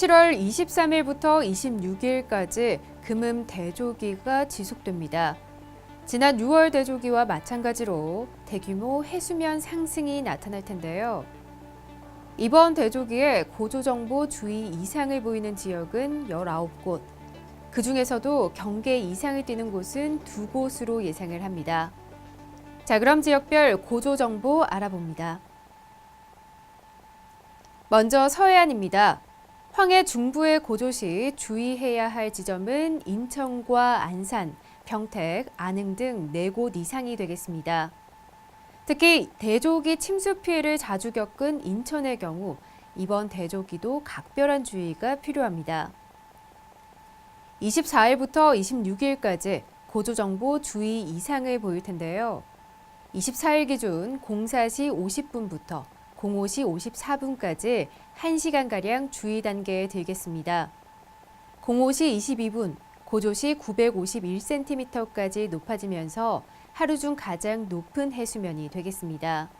7월 23일부터 26일까지 금음 대조기가 지속됩니다. 지난 6월 대조기와 마찬가지로 대규모 해수면 상승이 나타날 텐데요. 이번 대조기에 고조정보 주의 이상을 보이는 지역은 19곳, 그 중에서도 경계 이상을 띠는 곳은 두 곳으로 예상을 합니다. 자, 그럼 지역별 고조정보 알아봅니다. 먼저 서해안입니다. 황해 중부의 고조시 주의해야 할 지점은 인천과 안산, 평택, 안흥 등 네 곳 이상이 되겠습니다. 특히 대조기 침수 피해를 자주 겪은 인천의 경우 이번 대조기도 각별한 주의가 필요합니다. 24일부터 26일까지 고조정보 주의 이상을 보일 텐데요. 24일 기준 04시 50분부터 05시 54분까지 1시간가량 주의 단계에 들겠습니다. 05시 22분, 고조시 951cm까지 높아지면서 하루 중 가장 높은 해수면이 되겠습니다.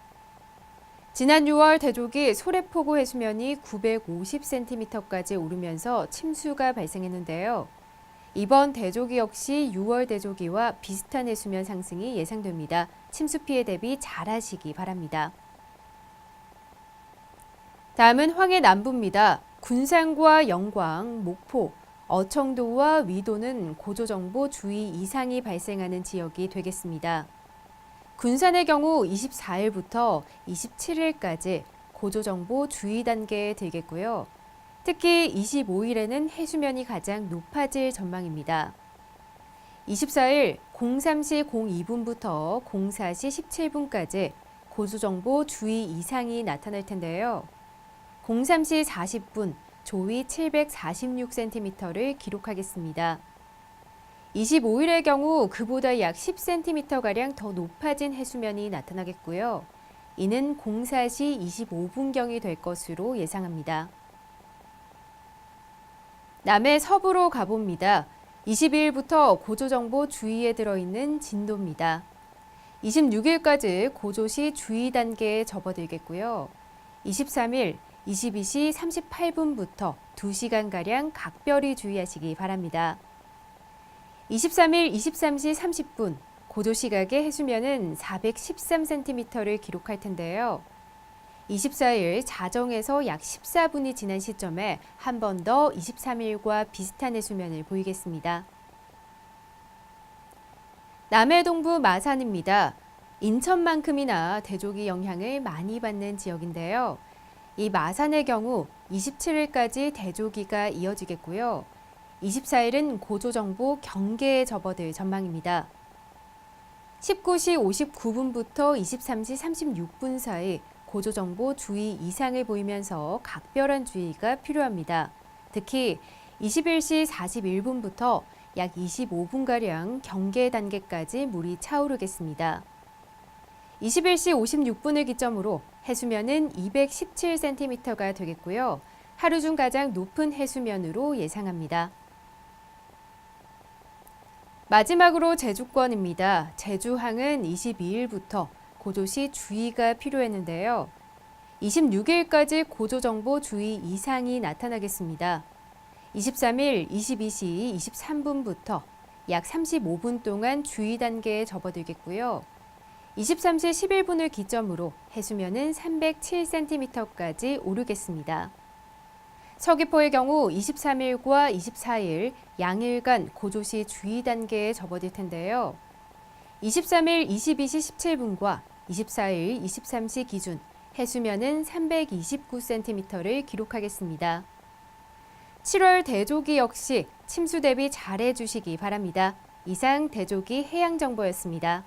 지난 6월 대조기 소래포구 해수면이 950cm까지 오르면서 침수가 발생했는데요. 이번 대조기 역시 6월 대조기와 비슷한 해수면 상승이 예상됩니다. 침수 피해 대비 잘하시기 바랍니다. 다음은 황해 남부입니다. 군산과 영광, 목포, 어청도와 위도는 고조정보 주의 이상이 발생하는 지역이 되겠습니다. 군산의 경우 24일부터 27일까지 고조정보 주의 단계에 들겠고요. 특히 25일에는 해수면이 가장 높아질 전망입니다. 24일 03시 02분부터 04시 17분까지 고조정보 주의 이상이 나타날 텐데요. 03시 40분 조위 746cm를 기록하겠습니다. 25일의 경우 그보다 약 10cm가량 더 높아진 해수면이 나타나겠고요. 이는 04시 25분경이 될 것으로 예상합니다. 남해 서부로 가봅니다. 22일부터 고조정보 주의에 들어있는 진도입니다. 26일까지 고조시 주의 단계에 접어들겠고요. 23일 22시 38분부터 2시간가량 각별히 주의하시기 바랍니다. 23일 23시 30분 고조 시각의 해수면은 413cm를 기록할 텐데요. 24일 자정에서 약 14분이 지난 시점에 한 번 더 23일과 비슷한 해수면을 보이겠습니다. 남해 동부 마산입니다. 인천만큼이나 대조기 영향을 많이 받는 지역인데요. 이 마산의 경우 27일까지 대조기가 이어지겠고요. 24일은 고조정보 경계에 접어들 전망입니다. 19시 59분부터 23시 36분 사이 고조정보 주의 이상을 보이면서 각별한 주의가 필요합니다. 특히 21시 41분부터 약 25분가량 경계 단계까지 물이 차오르겠습니다. 21시 56분을 기점으로 해수면은 217cm가 되겠고요. 하루 중 가장 높은 해수면으로 예상합니다. 마지막으로 제주권입니다. 제주항은 22일부터 고조시 주의가 필요했는데요. 26일까지 고조정보 주의 이상이 나타나겠습니다. 23일 22시 23분부터 약 35분 동안 주의 단계에 접어들겠고요. 23시 11분을 기점으로 해수면은 307cm까지 오르겠습니다. 서귀포의 경우 23일과 24일 양일간 고조시 주의 단계에 접어들 텐데요. 23일 22시 17분과 24일 23시 기준 해수면은 329cm를 기록하겠습니다. 7월 대조기 역시 침수 대비 잘해 주시기 바랍니다. 이상 대조기 해양 정보였습니다.